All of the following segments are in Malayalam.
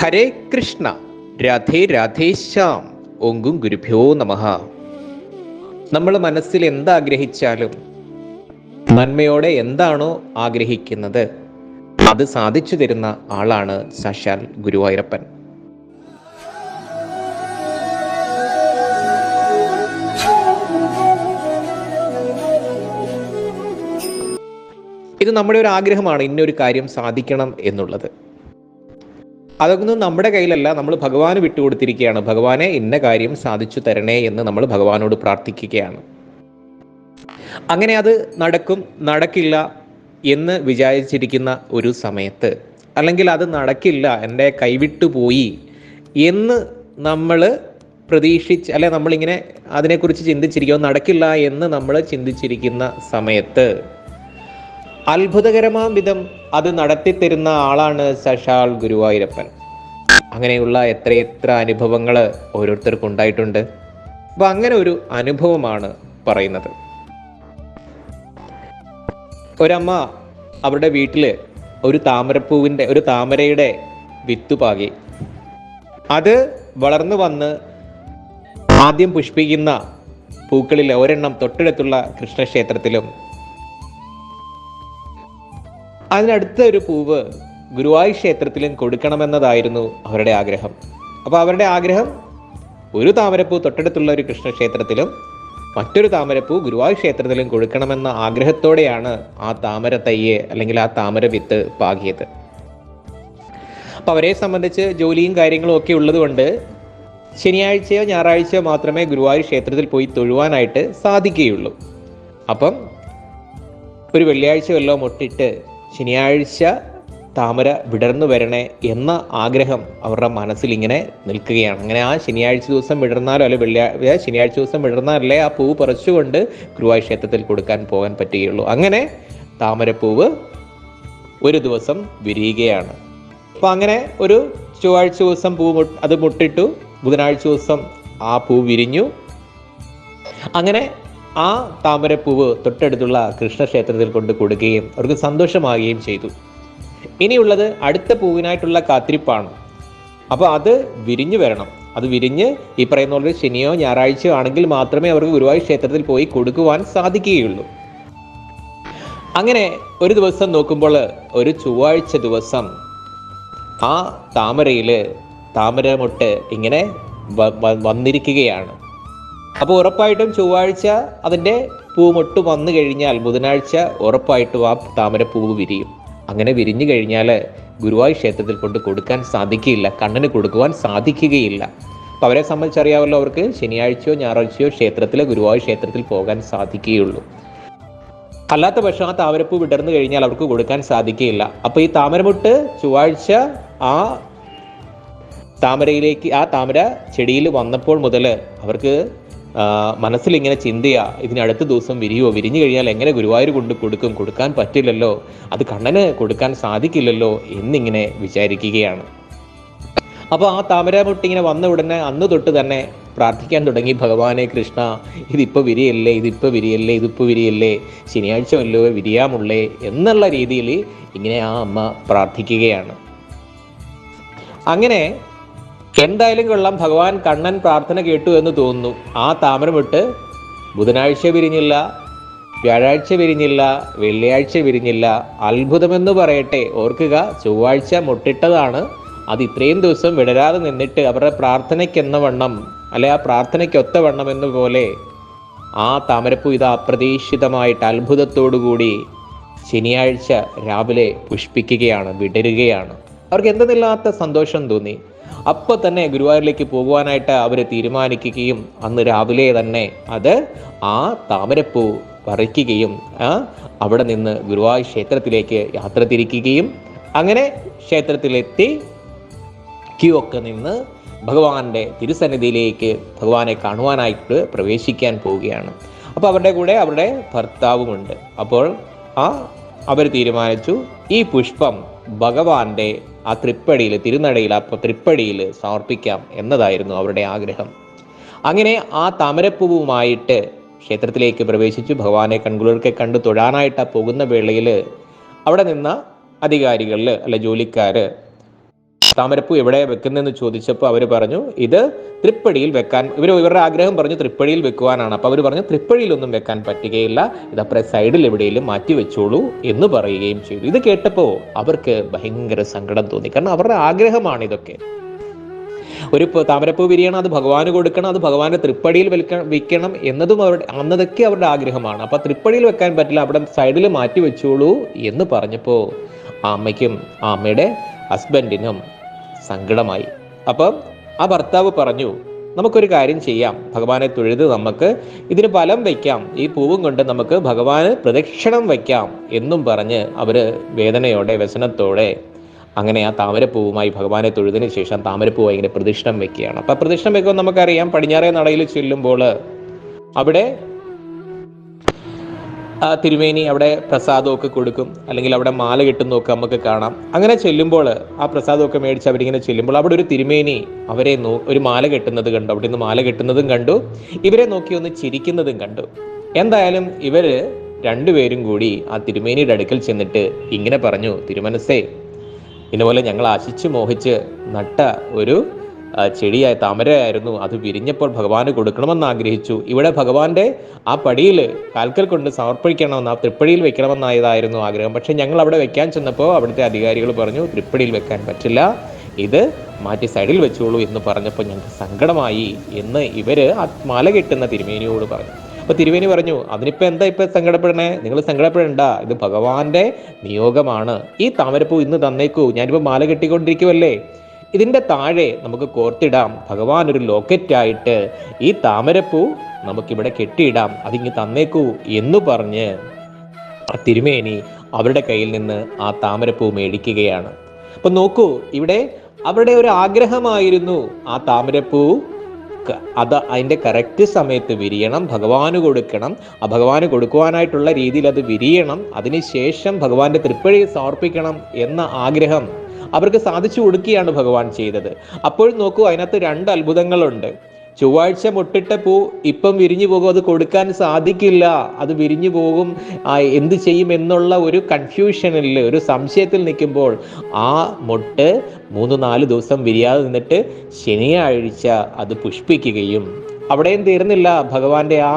ഹരേ കൃഷ്ണ. രാധേ രാധേശ്യാം ഓങ്കും ഗുരുഭ്യോ നമഃ. നമ്മൾ മനസ്സിൽ എന്താഗ്രഹിച്ചാലും നന്മയോടെ എന്താണോ ആഗ്രഹിക്കുന്നത് അത് സാധിച്ചു തരുന്ന ആളാണ് സാക്ഷാൽ ഗുരുവായൂരപ്പൻ. ഇത് നമ്മുടെ ഒരു ആഗ്രഹമാണ് ഇന്നൊരു കാര്യം സാധിക്കണം എന്നുള്ളത്. അതൊന്നും നമ്മുടെ കയ്യിലല്ല. നമ്മൾ ഭഗവാന് വിട്ടുകൊടുത്തിരിക്കുകയാണ്. ഭഗവാനെ ഇന്ന കാര്യം സാധിച്ചു തരണേ എന്ന് നമ്മൾ ഭഗവാനോട് പ്രാർത്ഥിക്കുകയാണ്. അങ്ങനെ അത് നടക്കും നടക്കില്ല എന്ന് വിചാരിച്ചിരിക്കുന്ന ഒരു സമയത്ത് അല്ലെങ്കിൽ അത് നടക്കില്ല എന്റെ കൈവിട്ടു പോയി എന്ന് നമ്മൾ പ്രതീക്ഷിച്ച് അല്ലെ നമ്മളിങ്ങനെ അതിനെക്കുറിച്ച് ചിന്തിച്ചിരിക്കുക നടക്കില്ല എന്ന് നമ്മൾ ചിന്തിച്ചിരിക്കുന്ന സമയത്ത് അത്ഭുതകരമാം വിധം അത് നടത്തിത്തരുന്ന ആളാണ് സശാൽ ഗുരുവായൂരപ്പൻ. അങ്ങനെയുള്ള എത്രയെത്ര അനുഭവങ്ങൾ ഓരോരുത്തർക്കും ഉണ്ടായിട്ടുണ്ട് അപ്പൊ അങ്ങനെ ഒരു അനുഭവമാണ് പറയുന്നത്. ഒരമ്മ അവരുടെ വീട്ടിൽ ഒരു താമരപ്പൂവിന്റെ ഒരു താമരയുടെ വിത്ത് പാകി. അത് വളർന്നു വന്ന് ആദ്യം പുഷ്പിക്കുന്ന പൂക്കളിലെ ഒരെണ്ണം തൊട്ടടുത്തുള്ള കൃഷ്ണക്ഷേത്രത്തിലും അതിനടുത്ത ഒരു പൂവ് ഗുരുവായൂർ ക്ഷേത്രത്തിലും കൊടുക്കണമെന്നതായിരുന്നു അവരുടെ ആഗ്രഹം. അപ്പോൾ അവരുടെ ആഗ്രഹം ഒരു താമരപ്പൂ തൊട്ടടുത്തുള്ള ഒരു കൃഷ്ണക്ഷേത്രത്തിലും മറ്റൊരു താമരപ്പൂ ഗുരുവായൂർ ക്ഷേത്രത്തിലും കൊടുക്കണമെന്ന ആഗ്രഹത്തോടെയാണ് ആ താമര തയ്യെ അല്ലെങ്കിൽ ആ താമര വിത്ത് പാകിയത്. അപ്പോൾ അവരെ സംബന്ധിച്ച് ജോലിയും കാര്യങ്ങളും ഒക്കെ ഉള്ളതുകൊണ്ട് ശനിയാഴ്ചയോ ഞായറാഴ്ചയോ മാത്രമേ ഗുരുവായൂർ ക്ഷേത്രത്തിൽ പോയി തൊഴുവാനായിട്ട് സാധിക്കുകയുള്ളൂ. അപ്പം ഒരു വെള്ളിയാഴ്ച വല്ലോ മുട്ടിട്ട് ശനിയാഴ്ച താമര വിടർന്നു വരണേ എന്ന ആഗ്രഹം അവരുടെ മനസ്സിൽ ഇങ്ങനെ നിൽക്കുകയാണ്. അങ്ങനെ ആ ശനിയാഴ്ച ദിവസം വിടർന്നാലോ അല്ലെ വെള്ളിയാഴ്ച ശനിയാഴ്ച ദിവസം വിടർന്നാലല്ലേ ആ പൂവ് പറിച്ചുകൊണ്ട് ഗുരുവായൂർ ക്ഷേത്രത്തിൽ കൊടുക്കാൻ പോകാൻ പറ്റുകയുള്ളൂ. അങ്ങനെ താമരപ്പൂവ് ഒരു ദിവസം വിരിയുകയാണ്. അപ്പോൾ അങ്ങനെ ഒരു ചൊവ്വാഴ്ച ദിവസം പൂ അത് മുട്ടിട്ടു. ബുധനാഴ്ച ദിവസം ആ പൂ വിരിഞ്ഞു. അങ്ങനെ ആ താമരപ്പൂവ് തൊട്ടടുത്തുള്ള കൃഷ്ണക്ഷേത്രത്തിൽ കൊണ്ട് കൊടുക്കുകയും അവർക്ക് സന്തോഷമാകുകയും ചെയ്തു. ഇനിയുള്ളത് അടുത്ത പൂവിനായിട്ടുള്ള കാത്തിരിപ്പാണ്. അപ്പോൾ അത് വിരിഞ്ഞു വരണം. അത് വിരിഞ്ഞ് ഈ പറയുന്ന പോലെ ശനിയോ ഞായറാഴ്ചയോ ആണെങ്കിൽ മാത്രമേ അവർക്ക് ഗുരുവായൂർ ക്ഷേത്രത്തിൽ പോയി കൊടുക്കുവാൻ സാധിക്കുകയുള്ളൂ. അങ്ങനെ ഒരു ദിവസം നോക്കുമ്പോൾ ഒരു ചൊവ്വാഴ്ച ദിവസം ആ താമരയിൽ താമരമൊട്ട് ഇങ്ങനെ വന്നിരിക്കുകയാണ്. അപ്പോൾ ഉറപ്പായിട്ടും ചൊവ്വാഴ്ച അതിന്റെ പൂമൊട്ട് വന്നു കഴിഞ്ഞാൽ ബുധനാഴ്ച ഉറപ്പായിട്ടും ആ താമര പൂവ് വിരിയും. അങ്ങനെ വിരിഞ്ഞു കഴിഞ്ഞാൽ ഗുരുവായൂർ ക്ഷേത്രത്തിൽ കൊണ്ട് കൊടുക്കാൻ സാധിക്കില്ല കണ്ണിന് കൊടുക്കുവാൻ സാധിക്കുകയില്ല. അപ്പോൾ അവരെ സംബന്ധിച്ചറിയാമല്ലോ അവർക്ക് ശനിയാഴ്ചയോ ഞായറാഴ്ചയോ ക്ഷേത്രത്തിൽ ഗുരുവായൂർ ക്ഷേത്രത്തിൽ പോകാൻ സാധിക്കുകയുള്ളൂ. അല്ലാത്ത പക്ഷം ആ താമരപ്പൂ വിടർന്നു കഴിഞ്ഞാൽ അവർക്ക് കൊടുക്കാൻ സാധിക്കുകയില്ല. അപ്പോൾ ഈ താമരമുട്ട് ചൊവ്വാഴ്ച ആ താമരയിലേക്ക് ആ താമര ചെടിയിൽ വന്നപ്പോൾ മുതൽ അവർക്ക് മനസ്സിലിങ്ങനെ ചിന്തയാ ഇതിന് അടുത്ത ദിവസം വിരിയോ വിരിഞ്ഞു കഴിഞ്ഞാൽ എങ്ങനെ ഗുരുവായൂർ കൊണ്ട് കൊടുക്കും? കൊടുക്കാൻ പറ്റില്ലല്ലോ. അത് കണ്ണന് കൊടുക്കാൻ സാധിക്കില്ലല്ലോ എന്നിങ്ങനെ വിചാരിക്കുകയാണ്. അപ്പോൾ ആ താമരാമുട്ടി ഇങ്ങനെ വന്ന ഉടനെ അന്ന് തൊട്ട് തന്നെ പ്രാർത്ഥിക്കാൻ തുടങ്ങി ഭഗവാനെ കൃഷ്ണ ഇതിപ്പോൾ വിരിയല്ലേ? ഇതിപ്പോൾ വിരിയല്ലേ? ഇതിപ്പോൾ വിരിയല്ലേ? ശനിയാഴ്ച വല്ലോ വിരിയാമുള്ളേ? എന്നുള്ള രീതിയിൽ ഇങ്ങനെ ആ അമ്മ പ്രാർത്ഥിക്കുകയാണ്. അങ്ങനെ എന്തായാലും കൊള്ളാം. ഭഗവാൻ കണ്ണൻ പ്രാർത്ഥന കേട്ടു എന്ന് തോന്നുന്നു. ആ താമരമിട്ട് ബുധനാഴ്ച വിരിഞ്ഞില്ല വ്യാഴാഴ്ച വിരിഞ്ഞില്ല വെള്ളിയാഴ്ച വിരിഞ്ഞില്ല. അത്ഭുതമെന്ന് പറയട്ടെ. ഓർക്കുക ചൊവ്വാഴ്ച മുട്ടിട്ടതാണ്. അത് ഇത്രയും ദിവസം വിടരാതെ നിന്നിട്ട് അവരുടെ പ്രാർത്ഥനയ്ക്കെന്ന വണ്ണം അല്ലെ ആ പ്രാർത്ഥനയ്ക്കൊത്ത വണ്ണം എന്ന പോലെ ആ താമരപ്പൂ ഇത് അപ്രതീക്ഷിതമായിട്ട് അത്ഭുതത്തോടുകൂടി ശനിയാഴ്ച രാവിലെ പുഷ്പിക്കുകയാണ് വിടരുകയാണ്. അവർക്ക് എന്തെന്നില്ലാത്ത സന്തോഷം തോന്നി. അപ്പോൾ തന്നെ ഗുരുവായൂരിലേക്ക് പോകുവാനായിട്ട് അവർ തീരുമാനിക്കുകയും അന്ന് രാവിലെ തന്നെ അത് ആ താമരപ്പൂ പറിക്കുകയും അവിടെ നിന്ന് ഗുരുവായൂർ ക്ഷേത്രത്തിലേക്ക് യാത്ര തിരിക്കുകയും അങ്ങനെ ക്ഷേത്രത്തിലെത്തി ക്യൂ ഒക്കെ നിന്ന് ഭഗവാന്റെ തിരുസന്നിധിയിലേക്ക് ഭഗവാനെ കാണുവാനായിട്ട് പ്രവേശിക്കാൻ പോവുകയാണ്. അപ്പോൾ അവരുടെ കൂടെ അവരുടെ ഭർത്താവുമുണ്ട്. അപ്പോൾ ആ അവർ തീരുമാനിച്ചു ഈ പുഷ്പം ഭഗവാന്റെ ആ തൃപ്പടിയിൽ തിരുനടയിൽ ആ തൃപ്പടിയിൽ സമർപ്പിക്കാം എന്നതായിരുന്നു അവരുടെ ആഗ്രഹം. അങ്ങനെ ആ താമരപ്പൂവുമായിട്ട് ക്ഷേത്രത്തിലേക്ക് പ്രവേശിച്ചു ഭഗവാനെ കൺകുളിർക്കെ കണ്ട് തൊഴാനായിട്ട് പോകുന്ന വേളയിൽ അവിടെ നിന്ന അധികാരികളിൽ അല്ലെ ജോലിക്കാർ താമരപ്പൂ എവിടെ വെക്കുന്നതെന്ന് ചോദിച്ചപ്പോൾ അവർ പറഞ്ഞു ഇത് തൃപ്പടിയിൽ വെക്കാൻ ഇവർ ഇവരുടെ ആഗ്രഹം പറഞ്ഞു തൃപ്പടിയിൽ വെക്കുവാനാണ്. അപ്പോൾ അവർ പറഞ്ഞു തൃപ്പടിയിലൊന്നും വെക്കാൻ പറ്റുകയില്ല ഇതപ്പുറം സൈഡിൽ എവിടെയെങ്കിലും മാറ്റി വെച്ചോളൂ എന്ന് പറയുകയും ചെയ്തു. ഇത് കേട്ടപ്പോൾ അവർക്ക് ഭയങ്കര സങ്കടം തോന്നി. കാരണം അവരുടെ ആഗ്രഹമാണ് ഇതൊക്കെ. ഒരു താമരപ്പൂ വിരിയണം അത് ഭഗവാന് കൊടുക്കണം അത് ഭഗവാന്റെ തൃപ്പടിയിൽ വെൽക്ക വിൽക്കണം എന്നതും അവരുടെ അന്നതൊക്കെ അവരുടെ ആഗ്രഹമാണ്. അപ്പൊ തൃപ്പടിയിൽ വെക്കാൻ പറ്റില്ല അവിടെ സൈഡിൽ മാറ്റി വെച്ചോളൂ എന്ന് പറഞ്ഞപ്പോൾ ആ അമ്മയ്ക്കും ആ അമ്മയുടെ ഹസ്ബൻഡിനും സങ്കടമായി. അപ്പം ആ ഭർത്താവ് പറഞ്ഞു നമുക്കൊരു കാര്യം ചെയ്യാം. ഭഗവാനെ തൊഴുത് നമുക്ക് ഇതിന് ഫലം വയ്ക്കാം. ഈ പൂവും കൊണ്ട് നമുക്ക് ഭഗവാന് പ്രദക്ഷിണം വയ്ക്കാം എന്നും പറഞ്ഞ് അവർ വേദനയോടെ വ്യസനത്തോടെ അങ്ങനെ ആ താമരപ്പൂവുമായി ഭഗവാനെ തൊഴുതിന് ശേഷം താമരപ്പൂവായി ഇങ്ങനെ പ്രദക്ഷിണം വെക്കുകയാണ് അപ്പൊ പ്രദക്ഷിണം വെക്കുമ്പോൾ നമുക്കറിയാം പടിഞ്ഞാറേ നടയിൽ ചെല്ലുമ്പോൾ അവിടെ തിരുമേനി അവിടെ പ്രസാദമൊക്കെ കൊടുക്കും അല്ലെങ്കിൽ അവിടെ മാല കെട്ടുന്നതൊക്കെ നമുക്ക് കാണാം. അങ്ങനെ ചെല്ലുമ്പോൾ ആ പ്രസാദമൊക്കെ മേടിച്ച് അവരിങ്ങനെ ചെല്ലുമ്പോൾ അവിടെ ഒരു തിരുമേനി അവരെ നോ ഒരു മാല കെട്ടുന്നത് കണ്ടു. അവിടെ നിന്ന് മാല കെട്ടുന്നതും കണ്ടു. ഇവരെ നോക്കി ഒന്ന് ചിരിക്കുന്നതും കണ്ടു. എന്തായാലും ഇവർ രണ്ടുപേരും കൂടി ആ തിരുമേനിയുടെ അടുക്കൽ ചെന്നിട്ട് ഇങ്ങനെ പറഞ്ഞു തിരുമനസ്സേ ഇതുപോലെ ഞങ്ങൾ ആശിച്ച് മോഹിച്ച് നട്ട ഒരു ചെടിയായ താമരയായിരുന്നു. അത് വിരിഞ്ഞപ്പോൾ ഭഗവാന് കൊടുക്കണമെന്ന് ആഗ്രഹിച്ചു. ഇവിടെ ഭഗവാന്റെ ആ പടിയിൽ കാൽക്കൽ കൊണ്ട് സമർപ്പിക്കണമെന്ന് ആ തൃപ്പടിയിൽ വെക്കണമെന്നായതായിരുന്നു ആഗ്രഹം. പക്ഷെ ഞങ്ങൾ അവിടെ വെക്കാൻ ചെന്നപ്പോൾ അവിടുത്തെ അധികാരികൾ പറഞ്ഞു തൃപ്പടിയിൽ വെക്കാൻ പറ്റില്ല. ഇത് മാറ്റി സൈഡിൽ വെച്ചോളൂ എന്ന് പറഞ്ഞപ്പോൾ ഞങ്ങൾക്ക് സങ്കടമായി എന്ന് ഇവർ ആ മല കെട്ടുന്ന തിരുമേനിയോട് പറഞ്ഞു. അപ്പോൾ തിരുവേനി പറഞ്ഞു അതിനിപ്പോ എന്താ ഇപ്പൊ സങ്കടപ്പെടണേ? നിങ്ങൾ സങ്കടപ്പെടണ്ട. ഇത് ഭഗവാന്റെ നിയോഗമാണ്. ഈ താമരപ്പൂ ഇന്ന് തന്നേക്കൂ. ഞാനിപ്പോ മാല കെട്ടിക്കൊണ്ടിരിക്കുവല്ലേ? ഇതിന്റെ താഴെ നമുക്ക് കോർത്തിടാം. ഭഗവാൻ ഒരു ലോക്കറ്റായിട്ട് ഈ താമരപ്പൂ നമുക്കിവിടെ കെട്ടിയിടാം. അതിങ്ങ് തന്നേക്കൂ എന്ന് പറഞ്ഞ് തിരുമേനി അവരുടെ കയ്യിൽ നിന്ന് ആ താമരപ്പൂ മേടിക്കുകയാണ്. അപ്പൊ നോക്കൂ ഇവിടെ അവരുടെ ഒരു ആഗ്രഹമായിരുന്നു ആ താമരപ്പൂ അത് അതിന്റെ കറക്റ്റ് സമയത്ത് വിരിയണം ഭഗവാന് കൊടുക്കണം. ആ ഭഗവാന് കൊടുക്കുവാനായിട്ടുള്ള രീതിയിൽ അത് വിരിയണം. അതിനുശേഷം ഭഗവാന്റെ തൃപ്പഴി സമർപ്പിക്കണം എന്ന ആഗ്രഹം അവർക്ക് സാധിച്ചു കൊടുക്കുകയാണ് ഭഗവാൻ ചെയ്തത്. അപ്പോൾ നോക്കൂ അതിനകത്ത് രണ്ട് അത്ഭുതങ്ങളുണ്ട്. ചൊവ്വാഴ്ച മുട്ടിട്ട പൂ ഇപ്പം വിരിഞ്ഞു പോകും അത് കൊടുക്കാൻ സാധിക്കില്ല. അത് വിരിഞ്ഞു പോകും എന്ത് ചെയ്യും എന്നുള്ള ഒരു കൺഫ്യൂഷനിൽ ഒരു സംശയത്തിൽ നിൽക്കുമ്പോൾ ആ മുട്ട് മൂന്ന് നാല് ദിവസം വിരിയാതെ നിന്നിട്ട് ശനിയാഴ്ച അത് പുഷ്പിക്കുകയും. അവിടെയും തീർന്നില്ല ഭഗവാന്റെ ആ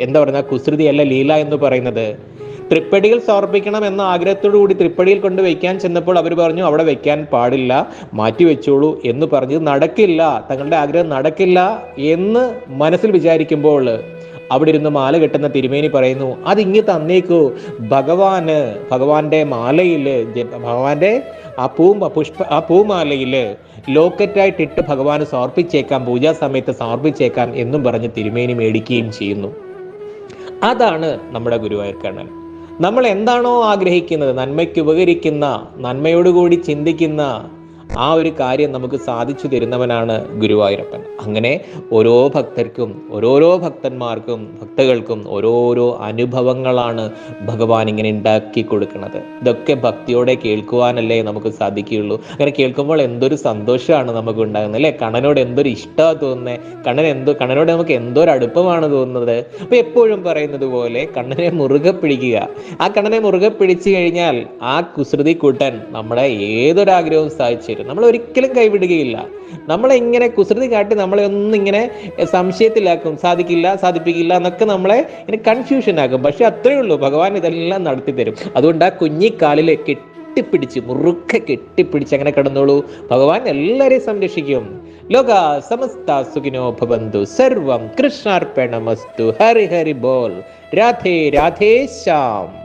എന്താ പറയുക കുസൃതിയല്ല ലീല എന്ന് പറയുന്നത്. തൃപ്പടിയിൽ സമർപ്പിക്കണം എന്ന ആഗ്രഹത്തോടു കൂടി തൃപ്പടിയിൽ കൊണ്ട് വയ്ക്കാൻ ചെന്നപ്പോൾ അവർ പറഞ്ഞു അവിടെ വയ്ക്കാൻ പാടില്ല മാറ്റി വെച്ചോളൂ എന്ന് പറഞ്ഞു നടക്കില്ല തങ്ങളുടെ ആഗ്രഹം നടക്കില്ല എന്ന് മനസ്സിൽ വിചാരിക്കുമ്പോൾ അവിടെ ഇരുന്ന് മാല കെട്ടുന്ന തിരുമേനി പറയുന്നു അത് തന്നേക്കൂ ഭഗവാന് ഭഗവാന്റെ മാലയിൽ ഭഗവാന്റെ ആ പൂ പുഷ്പ ആ പൂമാലയിൽ ലോക്കറ്റായിട്ടിട്ട് ഭഗവാന് സമർപ്പിച്ചേക്കാം പൂജാ സമയത്ത് സമർപ്പിച്ചേക്കാം എന്നും പറഞ്ഞ് തിരുമേനി മേടിക്കുകയും ചെയ്യുന്നു. അതാണ് നമ്മുടെ ഗുരുവായൂർ കണ്ണൻ നമ്മൾ എന്താണോ ആഗ്രഹിക്കുന്നത് നന്മയ്ക്ക് ഉപകരിക്കുന്ന നന്മയോടുകൂടി ചിന്തിക്കുന്ന ആ ഒരു കാര്യം നമുക്ക് സാധിച്ചു തരുന്നവനാണ് ഗുരുവായൂരപ്പൻ. അങ്ങനെ ഓരോ ഭക്തർക്കും ഓരോരോ ഭക്തന്മാർക്കും ഭക്തകൾക്കും ഓരോരോ അനുഭവങ്ങളാണ് ഭഗവാൻ ഇങ്ങനെ ഉണ്ടാക്കി കൊടുക്കുന്നത്. ഇതൊക്കെ ഭക്തിയോടെ കേൾക്കുവാനല്ലേ നമുക്ക് സാധിക്കുകയുള്ളൂ. അങ്ങനെ കേൾക്കുമ്പോൾ എന്തൊരു സന്തോഷമാണ് നമുക്ക് ഉണ്ടാകുന്നത് അല്ലേ? കണ്ണനോട് എന്തൊരു ഇഷ്ടമാണ് തോന്നുന്നത് കണ്ണൻ എന്തോ കണ്ണനോട് നമുക്ക് എന്തോ ഒരു അടുപ്പമാണ് തോന്നുന്നത്? അപ്പൊ എപ്പോഴും പറയുന്നത് പോലെ കണ്ണനെ മുറുകെ പിടിക്കുക. ആ കണ്ണനെ മുറുകെ പിടിച്ചു കഴിഞ്ഞാൽ ആ കുസൃതി കൂട്ടൻ നമ്മുടെ ഏതൊരാഗ്രഹവും സാധിച്ചു തരും നമ്മൾ ഒരിക്കലും കൈവിടുകയില്ല. നമ്മളെ ഇങ്ങനെ കുസൃതി കാട്ടി നമ്മളെ ഒന്നും ഇങ്ങനെ സംശയത്തിലാക്കും സാധിക്കില്ല സാധിപ്പിക്കില്ല എന്നൊക്കെ നമ്മളെ ഇനി കൺഫ്യൂഷൻ ആക്കും. പക്ഷെ അത്രയേ ഉള്ളൂ. ഭഗവാൻ ഇതെല്ലാം നടത്തി തരും അതുകൊണ്ട് ആ കുഞ്ഞിക്കാലിൽ കെട്ടിപ്പിടിച്ച് മുറുക്കെ കെട്ടിപ്പിടിച്ച് അങ്ങനെ കിടന്നോളൂ. ഭഗവാൻ എല്ലാവരെയും സംരക്ഷിക്കും. ലോക സമസ്ത സുഖിനോ ഭവന്തു. സർവം കൃഷ്ണാർപ്പണമസ്തു. ഹരി ഹരി ബോൾ. രാധേ രാധേ ശ്യാം.